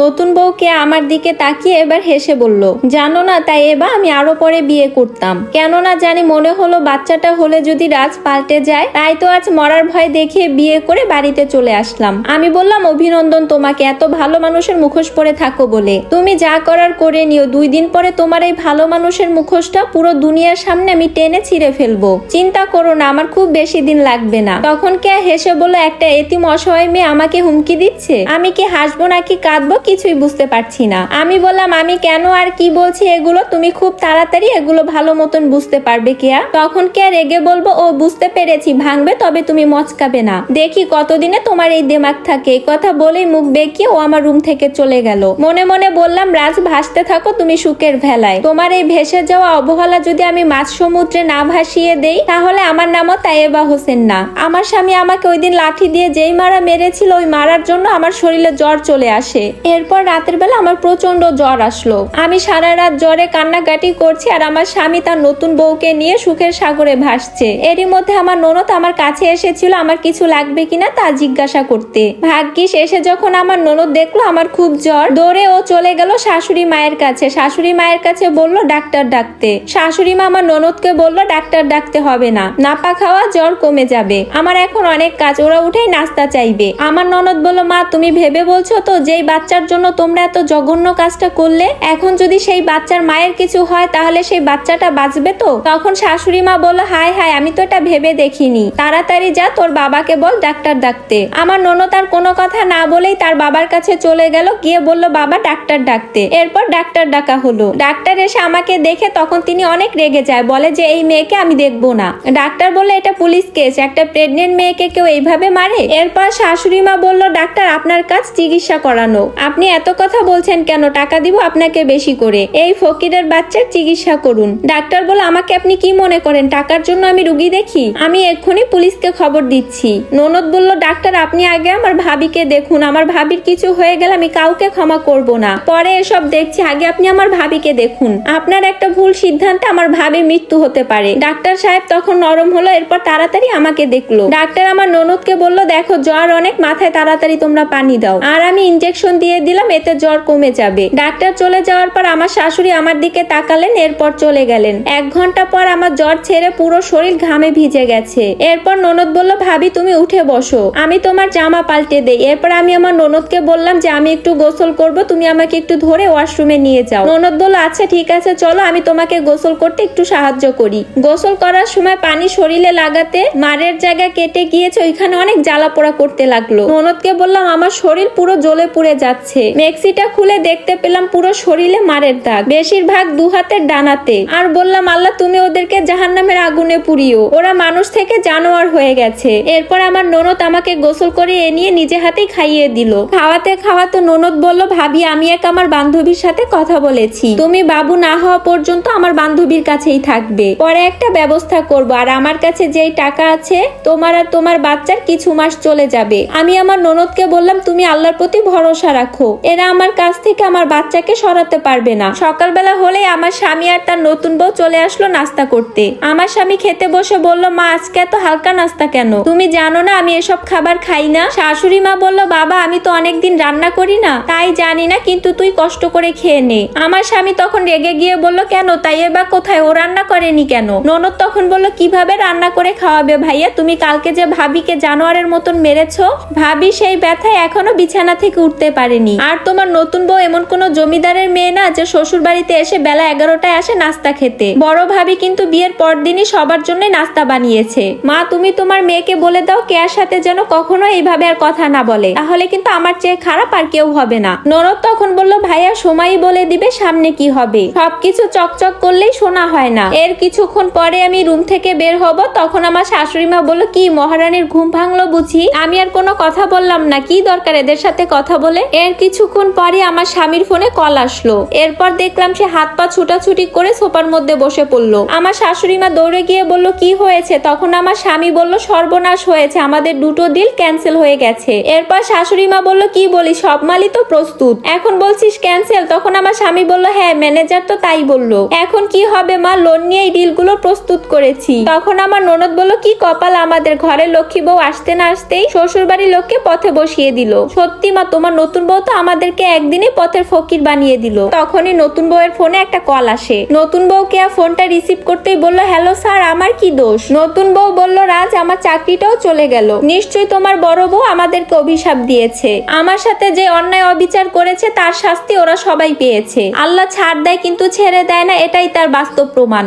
নতুন বউকে আমার দিকে তাকিয়ে এবার হেসে বলল, জানো না, তাই এবার আমি আরও পরে বিয়ে করতাম। কেননা জানি মনে হলো বাচ্চাটা হলে যদি রাজ পাল্টে যায়, তাই তো আজ মরার ভয় দেখিয়ে বিয়ে করে বাড়িতে চলে আসলাম। আমি বললাম, অভিনন্দন, তোমাকে এত ভালো মানুষের মুখোশ পরে থাকো বলে। তুমি যা করার করে নিও। দুই দিন পরে তোমার এই ভালো মানুষের মুখোশটা পুরো দুনিয়ার সামনে আমি টেনে ছিঁড়ে ফেলব। চিন্তা করো না, আমার খুব বেশি দিন লাগবে না। তখন কে হেসে বলল, একটা এতিম অসহায় মেয়ে আমাকে হুমকি দিচ্ছে? আমি কি হাসবো নাকি কাঁদবো? কিছুই বুঝতে পারছি না। আমি বললাম, আমি কেন আর কি বলছি এগুলো? তুমি খুব তাড়াতাড়ি এগুলো ভালো মতন বুঝতে পারবে কেয়া? তখন কে রেগে বলব, ও বুঝতে পেরেছি, ভাঙবে তবে তুমি মচকাবে না। দেখি কতদিনে তোমার এই দেমাগ থাকে। এই কথা বলেই মুখ বেঁকিয়ে ও আমার রুম থেকে চলে গেল। মনে মনে বললাম, রাজ, ভাসতে থাকো, তুমি সুখের ভেলায়। তোমার এই ভেসে যাওয়া অবহেলা যদি আমি মাছ সমুদ্রে না ভাসিয়ে দেই, তাহলে আমার নামও তাইয়েবা হোসেন না। আমার স্বামী আমাকে ওই দিন লাঠি দিয়ে যেই মারা মেরেছিল, ওই মারার জন্য আমার শরীরে জ্বর চলে আসে। এরপর রাতের বেলা আমার প্রচণ্ড জ্বর আসলো। আমি সারা রাত জ্বরে কান্নাকাটি করছি আর আমার স্বামী তার নতুন বউকে নিয়ে সুখের সাগরে ভাসছে। এরই মধ্যে আমার ননদ আমার কাছে এসেছিল, আমার কিছু লাগবে কিনা তা জিজ্ঞাসা করতে। ভাগ্যিস এসে যখন আমার ননদ দেখল, আমার খুব জ্বর। দৌড়ে ও চলে গেল শাশুড়ি মায়ের কাছে। শাশুড়ি মায়ের কাছে বলল, ডাক্তার ডাকতে। শাশুড়ি মা আমার ননদকে বলল, ডাক্তার ডাকতে হবে না। নাপা খাওয়া জ্বর কমে যাবে। আমার এখন অনেক কাজ। ওরা উঠেই নাস্তা চাইবে। আমার ননদ বলল, মা, তুমি ভেবে বলছো তো, যেই বাচ্চার জন্য তোমরা এত জঘন্য কাজটা করলে? এখন যদি সেই বাচ্চার মায়ের কিছু হয়, তাহলে সেই বাচ্চাটা বাঁচবে তো? তখন শাশুড়ি মা বলল, হায় হায়, আমি তো এটা ভেবে দেখিনি। তাড়াতাড়ি যা, তোর বাবাকে বল ডাক্তার ডাকতে। আমার ননদ আর কোনো কথা না বলেই তার বাবার কাছে চলে গেল, গিয়ে বলল, বাবা, ডাক্তার ডাকতে। এরপর ডাক্তার ডাকা হলো। ডাক্তার এসে আমাকে দেখে তখন তিনি অনেক রেগে যায়, বলে যে, এই মেয়েকে আমি দেখব না। ডাক্তার বললে, এটা পুলিশ কেস, একটা প্রেগনেন্ট মেয়েকে কেউ এইভাবে মারে? এরপর শাশুড়ি মা বলল, ডাক্তার, আপনার কাজ চিকিৎসা করানো। আপনি এত কথা বলছেন কেন? টাকা দিব আপনাকে বেশি করে। এই ফকিরের বাচ্চার চিকিৎসা করুন। ডাক্তার বলে, আমাকে আপনি কি মনে করেন? টাকার জন্য আমি রুগী দেখি? আমি এক্ষুনি পুলিশকে খবর দিচ্ছি। ননদ বলল, ডাক্তার, আপনি আগে আমার ভাবিকে দেখুন। আমার ভাবির কিছু হয়ে গেলে আমি কাউকে ক্ষমা করব না। পরে এসব দেখছি, আগে আপনি আমার ভাবিকে দেখুন। আপনার একটা ভুল সিদ্ধান্তে আমার ভাবির মৃত্যু হতে পারে। ডাক্তার সাহেব তখন নরম হলো, এরপর তাড়াতাড়ি আমাকে দেখল। ডাক্তার আমার ননদকে বলল, দেখো, জ্বর অনেক, মাথায় তাড়াতাড়ি তোমরা পানি দাও। আর আমি ইনজেকশন দিয়ে দিলাম, এতে জ্বর কমে যাবে। ডাক্তার চলে যাওয়ার পর আমার শাশুড়ি আমার দিকে তাকালেন, এরপর চলে গেলেন। এক ঘণ্টা পর আমার জ্বর ছেড়ে পুরো শরীর ঘামে ভিজে গেছে। এরপর ননদ বলল, ভাবি, তুমি উঠে বসো। আমি তোমার জামা পাল্টে দেই। এরপর আমি আমার ননদকে বললাম যে, আমি একটু গোসল করব, তুমি আমাকে একটু ধরে ওয়াশরুমে নিয়ে যাও। ননদ বলল আচ্ছা ঠিক আছে, চলো, আমি তোমাকে গোসল করতে একটু সাহায্য করি। গোসল করার সময় পানি শরীরে লাগাতে মারের জায়গা কেটে গিয়েছে, ওইখানে অনেক জ্বালা পোড়া করতে লাগল। ননদকে বললাম, আমার শরীর পুরো জ্বলে পুড়ে যাচ্ছে। মেক্সিটা খুলে দেখতে পেলাম পুরো শরীরে মারের দাগ। বেশিরভাগ দু হাতের ডানাতে। আর বললাম, আল্লাহ, তুমি ওদেরকে জাহান্নামের আগুনে পুড়িও। ওরা মানুষ থেকে জানোয়ার হয়ে গেছে। এরপর আমার ননদ আমাকে গোসল করে এ নিয়ে নিজে হাতেই খাইয়ে দিল। খাওয়াতে খাওয়াতে ননদ বলল, ভাবি, আমি এক আমার বান্ধবীর সাথে কথা বলেছি। তুমি বাবু না হওয়া পর্যন্ত আমার বান্ধবীর কাছেই থাকবে। পরে একটা ব্যবস্থা করব। আর আমার কাছে যেই টাকা আছে, তোমার আর তোমার বাচ্চার কিছু মাস চলে যাবে। আমি আমার ননদকে বললাম, তুমি আল্লাহর প্রতি ভরসা রাখো। এরা আমার কাছ থেকে আমার বাচ্চাকে সরাতে পারবে না। সকালবেলা হলেই আমার স্বামী আর তার নতুন বউ চলে আসলো নাস্তা করতে। আমার স্বামী খেতে বসে বলল, মা, আজকে এত হালকা নাস্তা কেন? তুমি জানো না, আমি এসব খাবার খাই না। শাশুড়ি মা বলল, বাবা, আমি তো অনেকদিন রান্না করি না। তাই জানি না, কিন্তু তুই কষ্ট করে খেয়ে নে। আমার স্বামী তখন রেগে গিয়ে বলল, কেন? তাই এবার কোথায়? ও রান্না করেনি কেন? ননদ তখন বলল, কীভাবে রান্না করে খাওয়াবে ভাইয়া? তুমি কালকে যে ভাবিকে জানোয়ারের মতন মেরেছো? ভাবি সেই ব্যথায় এখনও বিছানা থেকে উঠতে পারেনি। আর তোমার নতুন বউ এমন কোনো জমিদারের মেয়ে না যে শ্বশুর বাড়িতে এসে বেলা এগারোটায় আসে নাস্তা খেতে। বড় ভাবি কিন্তু বিয়ের পর দিনই সবার জন্য নাস্তা বানিয়েছে। মা, তুমি তোমার মেয়েকে বলে দাও কেয়ার সাথে যেন কখনো এইভাবে আর কথা না বলে। তাহলে কিন্তু আমার চেয়ে খারাপ আর কেউ হবে না। নরদ তখন বলল, ভাইয়া, সময়ই বলে দিবে সামনে কি হবে। সবকিছু চকচক করলেই শোনা হয় না। এর কিছুক্ষণ পরে আমি রুম থেকে বের হব। তখন আমার শাশুড়ি মা বলল, কি মহারানীর ঘুম ভাঙলো বুঝি? আমি আর কোনো কথা বললাম না। কি দরকার এদের সাথে কথা বলে? এর কিছুক্ষণ পরে আমার স্বামীর ফোনে কল আসলো। এরপর দেখলাম সে হাত পা ছুটাছুটি করে সোফার মধ্যে বসে পড়ল। আমার শাশুড়ি মা দৌড়ে গিয়ে বলল, কি হয়েছে? তখন আমার স্বামী বলল, সর্বনাশ হয়েছে, আমাদের দুটো ডিল ক্যান্সেল হয়ে গেছে। এরপর শাশুড়ি মা বলল, কি বলি সব মালই তো প্রস্তুত। এখন বলছিস ক্যান্সেল তখন আমার স্বামী বলল হ্যাঁ ম্যানেজার তো তাই বলল। এখন কি হবে মা? লোন নিয়ে এই ডিলগুলো প্রস্তুত করেছি। তখন আমার ননদ বলল, কি কপাল আমাদের? ঘরে লক্ষ্মী বউ আসতে না আসতেই শ্বশুর বাড়ির লোককে পথে বসিয়ে দিল। সত্যি মা, তোমার নতুন বউ তো আমাদেরকে একদিনে পথের ফকির বানিয়ে দিল। তখনই নতুন বউয়ের ফোনে একটা কল আসে। নতুন বউ কে ফোনটা রিসিভ করতেই বলল, হ্যালো স্যার, আমার কি দোষ? নতুন বউ বলল, রাজ, আমার চাকরিটাও চলে গেল। নিশ্চয়ই তোমার বড় বউ আমাদেরকে অভিশাপ দিয়েছে। আমার সাথে যে অন্যায় অবিচার করেছে, তার শাস্তি ওরা সবাই পেয়েছে। আল্লাহ ছাড় দেয় কিন্তু ছেড়ে দেয় না, এটাই তার বাস্তব প্রমাণ।